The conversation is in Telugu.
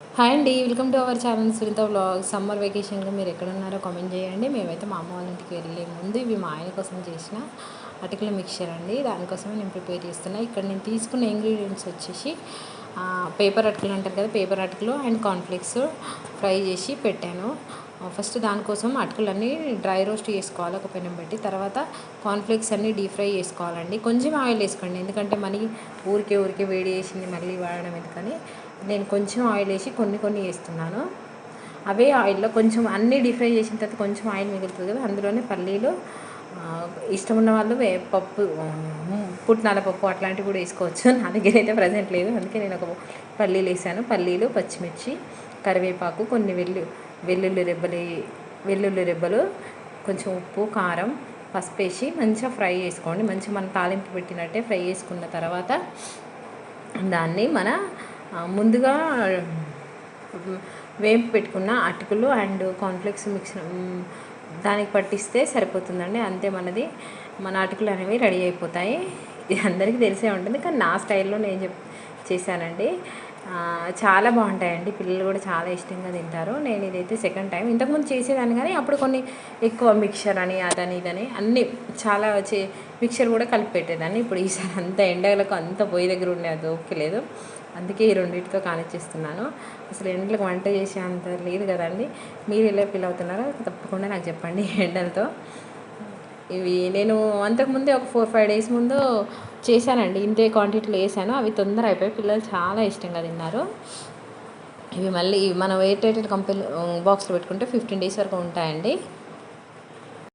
హాయ్ అండి welcome to our channel Sunitha blog summer వెకేషన్గా మీరు ఎక్కడ ఉన్నారో కామెంట్ చేయండి. మేమైతే మా అమ్మ వాళ్ళ ఇంటికి వెళ్ళే ముందు ఇవి మా ఆయన కోసం చేసిన అటుకుల మిక్చర్ అండి. దానికోసమే నేను ప్రిపేర్ చేస్తున్నా. ఇక్కడ నేను తీసుకున్న ఇంగ్రీడియంట్స్ వచ్చేసి పేపర్ అటుకులు అంటారు కదా పేపర్ అటుకులు అండ్ కాన్ఫ్లెక్స్ ఫ్రై చేసి పెట్టాను. ఫస్ట్ దానికోసం అటుకులన్నీ డ్రై రోస్ట్ చేసుకోవాలి ఒక పెనం పెట్టి. తర్వాత కాన్ఫ్లెక్స్ అన్నీ డీప్ ఫ్రై చేసుకోవాలండి. కొంచెం ఆయిల్ వేసుకోండి. ఎందుకంటే మనీ ఊరికే ఊరికే వేడి చేసింది మళ్ళీ వాడడం ఎందుకని. నేను కొంచెం ఆయిల్ వేసి కొన్ని కొన్ని వేస్తున్నాను. అవే ఆయిల్లో కొంచెం అన్నీ డీప్ ఫ్రై చేసిన తర్వాత కొంచెం ఆయిల్ మిగులుతుంది కదా. అందులోనే పల్లీలు ఇష్టం ఉన్న వాళ్ళు పప్పు పుట్నాల పప్పు అట్లాంటివి కూడా వేసుకోవచ్చు. నా దగ్గర అయితే ప్రజెంట్ లేదు. అందుకే నేను ఒక పల్లీలు వేసాను. పల్లీలు పచ్చిమిర్చి కరివేపాకు కొన్ని వెల్లు వెల్లుల్లి రెబ్బలు వెల్లుల్లి రెబ్బలు కొంచెం ఉప్పు కారం పసుపు వేసి మంచిగా ఫ్రై చేసుకోండి. మంచిగా మనం తాలింపు పెట్టినట్టే ఫ్రై చేసుకున్న తర్వాత దాన్ని మన ముందుగా వేపు వేంపు పెట్టుకున్న అటుకులు అండ్ కాన్ఫ్లెక్స్ మిక్స్ దానికి పట్టిస్తే సరిపోతుందండి. అంతే మనది మన అటుకులు అనేవి రెడీ అయిపోతాయి. ఇది అందరికీ తెలిసే ఉంటుంది కానీ నా స్టైల్లో నేను చెప్ చేశానండి. చాలా బాగుంటాయండి. పిల్లలు కూడా చాలా ఇష్టంగా తింటారు. నేను ఇదైతే సెకండ్ టైం ఇంతకుముందు చేసేదాన్ని కానీ అప్పుడు కొన్ని ఎక్కువ మిక్చర్ అని అదని ఇదని అన్నీ చాలా వచ్చి మిక్చర్ కూడా కలిపి పెట్టేదాన్ని. ఇప్పుడు ఈసారి అంత ఎండలకు అంత పొయ్యి దగ్గర ఉండేది ఓకేలేదు అందుకే ఈ రెండింటితో కానిచ్చేస్తున్నాను. అసలు ఎండలకు వంట చేసే అంత లేదు కదండి. మీరు ఎలా ఫీల్ అవుతున్నారో తప్పకుండా నాకు చెప్పండి ఎండలతో. ఇవి నేను అంతకుముందే ఒక ఫోర్ ఫైవ్ డేస్ ముందు చేశానండి. ఇంతే క్వాంటిటీలో వేసాను. అవి తొందర అయిపోయి పిల్లలు చాలా ఇష్టంగా తిన్నారు. ఇవి మళ్ళీ మనం ఎయిట్ ఎయిటెడ్ కంపెనీ బాక్స్లో పెట్టుకుంటే ఫిఫ్టీన్ డేస్ వరకు ఉంటాయండి.